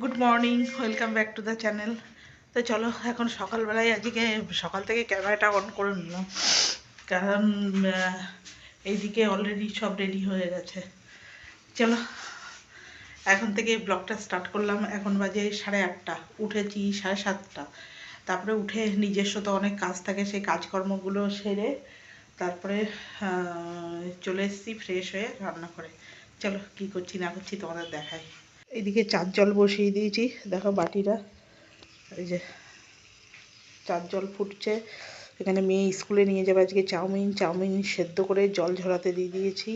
Good morning welcome back to the channel তো চলো, এখন সকালবেলায় আজকে সকাল থেকে ক্যামেরাটা অন করে নিলাম। কারণ এইদিকে অলরেডি সব রেডি হয়ে গেছে। চলো, এখন থেকে ব্লগটা স্টার্ট করলাম। এখন বাজে সাড়ে আটটা, উঠেছি সাড়ে সাতটা। তারপরে উঠে নিজস্ব তো অনেক কাজ থাকে, সেই কাজকর্মগুলো সেরে তারপরে চলে এসেছি ফ্রেশ হয়ে রান্না করে চলো, কি করছি না করছি তোমাদের দেখাই। এদিকে চার জল বসিয়ে দিয়েছি। দেখো বাটিটা, এই যে চার জল ফুটছে। এখানে মেয়ে স্কুলে নিয়ে যাবে আজকে চাউমিন। চাউমিন সেদ্ধ করে জল ঝরাতে দিয়ে দিয়েছি।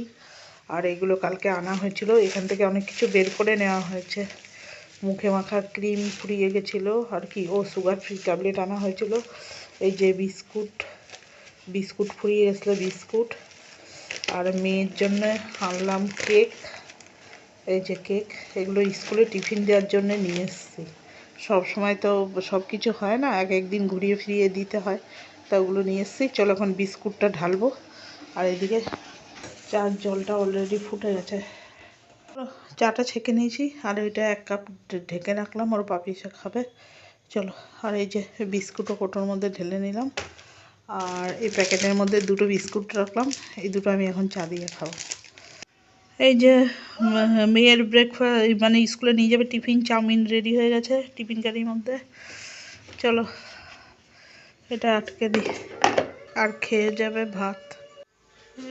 আর এগুলো কালকে আনা হয়েছিল। এখান থেকে অনেক কিছু বের করে নেওয়া হয়েছে। মুখে মাখা ক্রিম ফুরিয়ে গেছিল। আর কি, ও সুগার ফ্রি ট্যাবলেট আনা হয়েছিল। এই যে বিস্কুট বিস্কুট ফুরিয়ে গেছিল, বিস্কুট। আর মেয়ের জন্য আনলাম কেক। এই যে কেক, এগুলো স্কুলে টিফিন দেওয়ার জন্য নিয়ে এসেছি। সব সময় তো সব কিছু হয় না, এক একদিন ঘুরিয়ে ফিরিয়ে দিতে হয়, তা ওগুলো নিয়ে এসেছি। চলো এখন বিস্কুটটা ঢালবো। আর এদিকে চার জলটা অলরেডি ফুটে গেছে। চাটা ছেঁকে নিয়েছি, আর ওইটা এক কাপ ঢেকে রাখলাম, ওর পাপি সে খাবে চলো, আর এই যে বিস্কুটও কোটোর মধ্যে ঢেলে নিলাম। আর এই প্যাকেটের মধ্যে দুটো বিস্কুট রাখলাম, এই দুটো আমি এখন চা দিয়ে খাব। এই যে মেয়ের ব্রেকফাস্ট মানে স্কুলে নিয়ে যাবে টিফিন, চাউমিন রেডি হয়ে গেছে, টিফিন কারির মধ্যে। চলো, এটা আটকে দিই আর খেয়ে যাবে ভাত।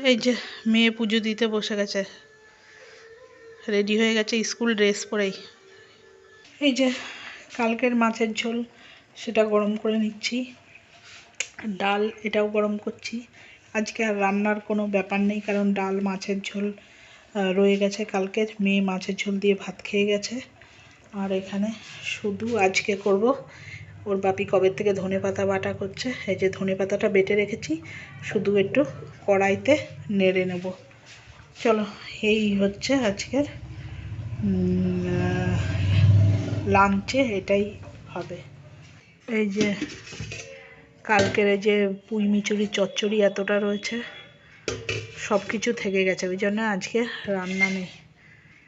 এই যে, মেয়ে পুজো দিতে বসে গেছে। রেডি হয়ে গেছে স্কুল ড্রেস পরেই। এই যে, কালকের মাছের ঝোল, সেটা গরম করে নিচ্ছি। ডাল, এটাও গরম করছি। আজকে আর রান্নার কোনো ব্যাপার নেই, কারণ ডাল, মাছের ঝোল রয়ে গেছে কালকে। মেয়ে মাছের ঝোল দিয়ে ভাত খেয়ে গেছে। আর এখানে শুধু আজকে করব। ওর বাপি কবে থেকে ধনে পাতা বাটা করছে? এই যে ধনে পাতাটা বেটে রেখেছি। শুধু একটু কড়াইতে নেড়ে নেব। চলো, এই হচ্ছে আজকের লাঞ্চে এটাই হবে। এই যে কালকের এই যে পুঁই মিচুরি চচ্চড়ি এতটা রয়েছে। সব কিছু থেকে গেছে, ওই জন্য আজকে রান্না নেই।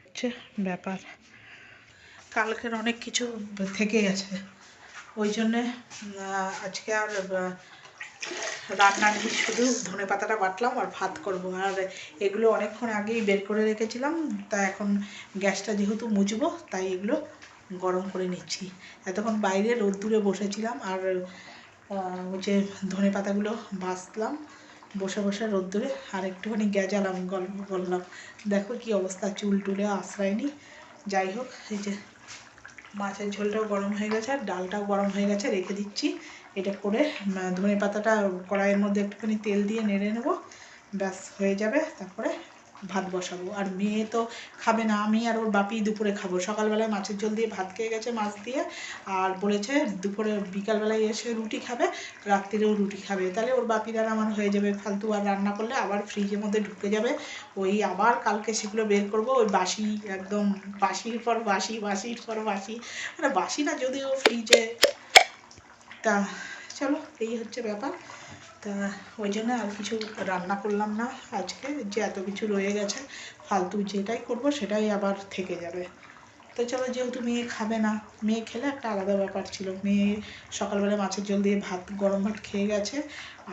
হচ্ছে ব্যাপার। কালকের অনেক কিছু থেকে গেছে। ওই জন্যে আজকে আর রান্না নেই, শুধু ধনে পাতাটা বাটলাম আর ভাত করব। আর এগুলো অনেকক্ষণ আগেই বের করে রেখেছিলাম, তা এখন গ্যাসটা যেহেতু মুছবো, তাই এগুলো গরম করে নিচ্ছি। এতক্ষণ বাইরে রোদ্দুরে বসেছিলাম আর যে ধনে পাতাগুলো ভাজলাম। বসে বসে রোদ্দুরে আর একটুখানি গেজালাম গল্প করলাম দেখো কি অবস্থা, চুল টুলে আশ্রয়নি যাই হোক, এই যে মাছের ঝোলটাও গরম হয়ে গেছে আর ডালটাও গরম হয়ে গেছে, রেখে দিচ্ছি। এটা করে ধনে পাতাটা কড়াইয়ের মধ্যে একটুখানি তেল দিয়ে নেড়ে নেব, ব্যাস হয়ে যাবে। তারপরে ভাত বসাবো। আর মেয়ে তো খাবে না, আমি আর ওর বাপি দুপুরে খাব। সকালবেলায় মাছের ঝোল দিয়ে ভাত খেয়ে গেছে মাছ দিয়ে, আর বলেছে দুপুরে বিকালবেলায় এসে রুটি খাবে, রাত্রিরেও রুটি খাবে। তাহলে ওর বাপির আর আমার হয়ে যাবে ফালতু আর রান্না করলে আবার ফ্রিজের মধ্যে ঢুকে যাবে। ওই আবার কালকে সেগুলো বের করব, ওই বাসি একদম বাসির পর বাসি, বাসির পর বাসি। মানে বাসি না, যদিও ফ্রিজে তা, চলো, এই হচ্ছে ব্যাপার। তা ওই জন্য আর কিছু রান্না করলাম না আজকে, যে এত কিছু রয়ে গেছে, ফালতু যেটাই করব সেটাই আবার থেকে যাবে। তো চলো যেহেতু মেয়ে খাবে না, মেয়ে খেলে একটা আলাদা ব্যাপার ছিল। মেয়ে সকালবেলা মাছের ঝোল দিয়ে ভাত, গরম ভাত খেয়ে গেছে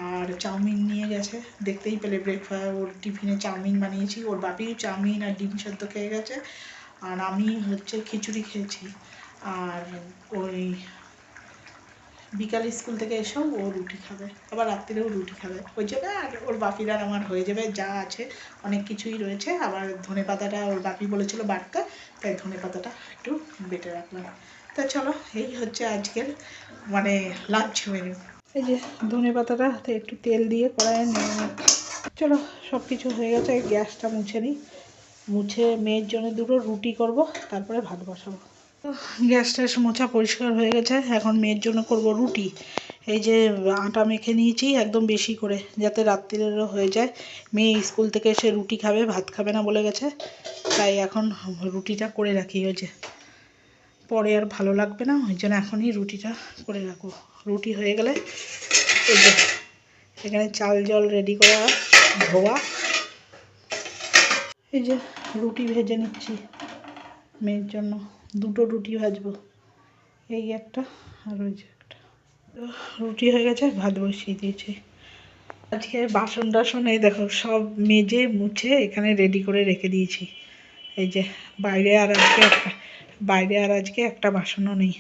আর চাউমিন নিয়ে গেছে। দেখতেই পেলে ব্রেকফাস্ট ওর টিফিনে চাউমিন বানিয়েছি। ওর বাপিও চাউমিন আর ডিম সেদ্ধ খেয়ে গেছে। আর আমি হচ্ছে খিচুড়ি খেয়েছি। আর ওই বিকাল স্কুল থেকে এসেও ও রুটি খাবে। আবার রাত্রিরেও রুটি খাবে। ওই জন্য আর ওর বাপির আমার হয়ে যাবে, যা আছে। অনেক কিছুই রয়েছে। আবার ধনে পাতাটা ওর বাপি বলেছিল বাটতে, তাই ধনে পাতাটা একটু বেটে রাখলাম। তা চলো, এই হচ্ছে আজকের মানে লাঞ্চ মেনু এই যে ধনে পাতাটা, হাতে একটু তেল দিয়ে কড়াইয়ে নিচ্ছি। চলো সব কিছু হয়ে গেছে, গ্যাসটা মুছে নিই। মুছে মেয়ের জন্য দুটো রুটি করব, তারপরে ভাত বসাবো। গ্যাস ট্যাস মোছা পরিষ্কার হয়ে গেছে। এখন মেয়ের জন্য করব রুটি। এই যে আটা মেখে নিয়েছি, একদম বেশি করে, যাতে রাত্রিরেরও হয়ে যায়। মেয়ে স্কুল থেকে এসে রুটি খাবে, ভাত খাবে না বলে গেছে। তাই এখন রুটিটা করে রাখি, ওই যে। পরে আর ভালো লাগবে না, ওই জন্য এখনই রুটিটা করে রাখব। রুটি হয়ে গেলে এই যে, এখানে চাল জল রেডি করা, ধোয়া। এই যে রুটি ভেজে নিচ্ছি মেয়ের জন্য। দুটো রুটি ভাজবো। এই একটা আর ওই যে একটা। রুটি হয়ে গেছে, ভাত বসিয়ে দিয়েছি। আজকে বাসন টাসন এই দেখো, সব মেজে মুছে এখানে রেডি করে রেখে দিয়েছি। এই যে, বাইরে আর আজকে একটা, বাইরে আর আজকে একটা বাসনও নেই।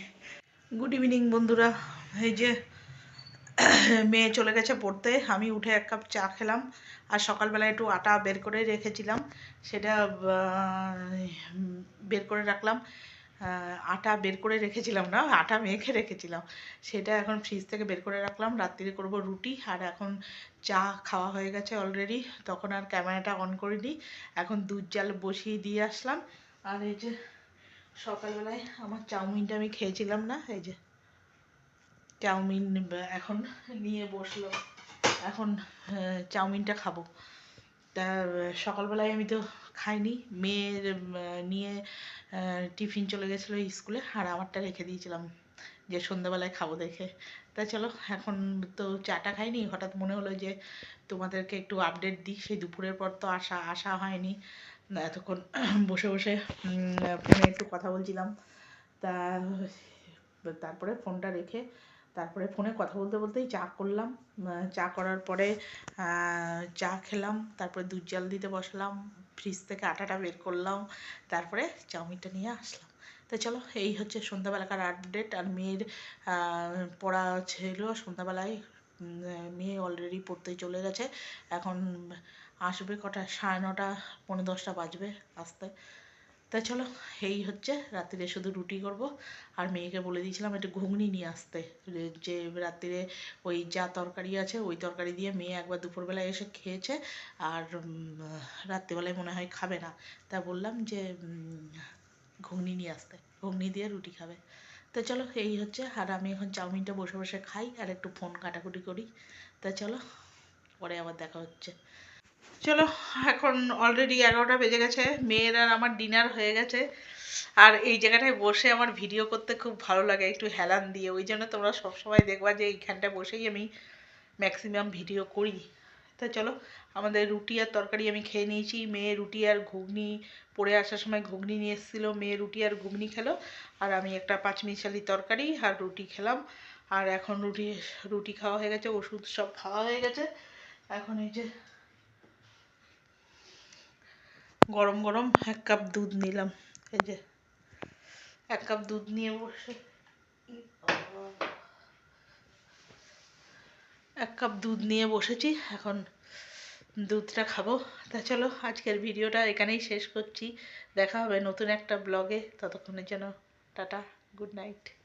গুড ইভিনিং বন্ধুরা। এই যে, মেয়ে চলে গেছে পড়তে। আমি উঠে এক কাপ চা খেলাম। আর সকালবেলা একটু আটা বের করে রেখেছিলাম। সেটা বের করে রাখলাম। আটা বের করে রেখেছিলাম না, আটা মেখে রেখেছিলাম। সেটা এখন ফ্রিজ থেকে বের করে রাখলাম, রাত্রিরে করব রুটি, আর এখন চা খাওয়া হয়ে গেছে অলরেডি তখন আর ক্যামেরাটা অন করিনি, এখন দুধ জাল বসিয়ে দিয়ে আসলাম। আর এই যে সকালবেলায় আমার চাউমিনটা আমি খেয়েছিলাম না, এই যে চাউমিন, এখন নিয়ে বসল। এখন চাউমিনটা খাব। তা সকালবেলায় আমি তো খাইনি। মেয়ের নিয়ে টিফিন চলে গেছিল স্কুলে আর আমারটা রেখে দিয়েছিলাম যে সন্ধ্যাবেলায় খাব দেখে। তা চলো, এখন তো চাটা খাইনি। হঠাৎ মনে হলো যে তোমাদেরকে একটু আপডেট দিই। সেই দুপুরের পর তো আসা আসা হয়নি। এতক্ষণ বসে বসে ফোনে একটু কথা বলছিলাম। তা, তারপরে ফোনটা রেখে তারপরে ফোনে কথা বলতে বলতেই চা করলাম চা করার পরে চা খেলাম, তারপরে দুধ জাল দিতে বসলাম ফ্রিজ থেকে আটাটা বের করলাম, তারপরে চাউমিনটা নিয়ে আসলাম। তো চলো, এই হচ্ছে সন্ধ্যাবেলাকার আপডেট আর মেয়ের পড়া ছিল, সন্ধ্যাবেলায় মেয়ে অলরেডি পড়তে চলে গেছে, এখন আসবে কটা, সাড়ে নটা, পৌনে দশটা বাজবে আসতে। তা চলো, এই হচ্ছে, রাত্রিরে শুধু রুটি করব। আর মেয়েকে বলে দিয়েছিলাম একটু ঘুগনি নিয়ে আসতে। যে- রাত্রিরে ওই যা তরকারি আছে, ওই তরকারি দিয়ে মেয়ে একবার দুপুরবেলায় এসে খেয়েছে। আর রাত্রিবেলায় মনে হয় খাবে না। তা বললাম যে ঘুগনি নিয়ে আসতে। ঘুগনি দিয়ে রুটি খাবে। তা চলো, এই হচ্ছে। আর আমি এখন চাউমিনটা বসে বসে খাই আর একটু ফোন কাটাকুটি করি। তা চলো, পরে আবার দেখা হচ্ছে। চলো, এখন অলরেডি এগারোটা বেজে গেছে। মেয়ের আর আমার ডিনার হয়ে গেছে। আর এই জায়গাটায় বসে আমার ভিডিও করতে খুব ভালো লাগে, একটু হেলান দিয়ে। ওই জন্য তোমরা সবসময় দেখবা যে এইখানটা বসেই আমি ম্যাক্সিমাম ভিডিও করি। তা চলো, আমাদের রুটি আর তরকারি আমি খেয়ে নিয়েছি। মেয়ে রুটি আর ঘুগনি পড়ে আসার সময় ঘুগনি নিয়ে এসেছিল। মেয়ে রুটি আর ঘুগনি খেলো। আর আমি একটা পাঁচমিশালি তরকারি আর রুটি খেলাম। আর এখন রুটি রুটি খাওয়া হয়ে গেছে, ওষুধ সব খাওয়া হয়ে গেছে। এখন এই যে গরম গরম এক কাপ দুধ নিলাম। এই যে, এক কাপ দুধ নিয়ে বসে। এক কাপ দুধ নিয়ে বসেছি, এখন দুধটা খাব। তা চলো, আজকের ভিডিওটা এখানেই শেষ করছি। দেখা হবে নতুন একটা ব্লগে। ততক্ষণের জন্য টাটা, গুড নাইট।